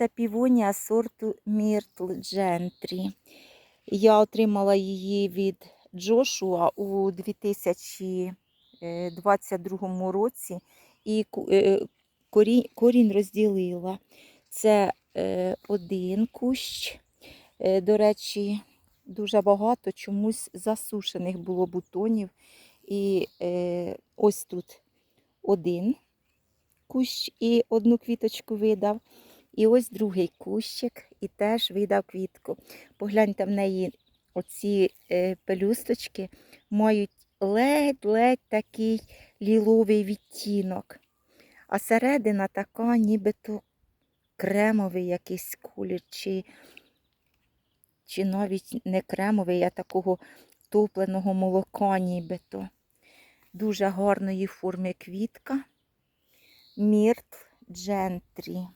Це півонія сорту Міртл Джентрі. Я отримала її від Джошуа у 2022 році і е, корінь, розділила. Це е, один кущ. Е, До речі, дуже багато чомусь засушених було бутонів. І ось тут один кущ і одну квіточку видав. І ось другий кущик і теж видав квітку. Погляньте, в неї оці е, пелюсточки мають ледь-ледь такий ліловий відтінок. А середина така, нібито кремовий якийсь колір, чи, чи навіть не кремовий, а такого топленого молока нібито. Дуже гарної форми квітка. Мірт Джентрі.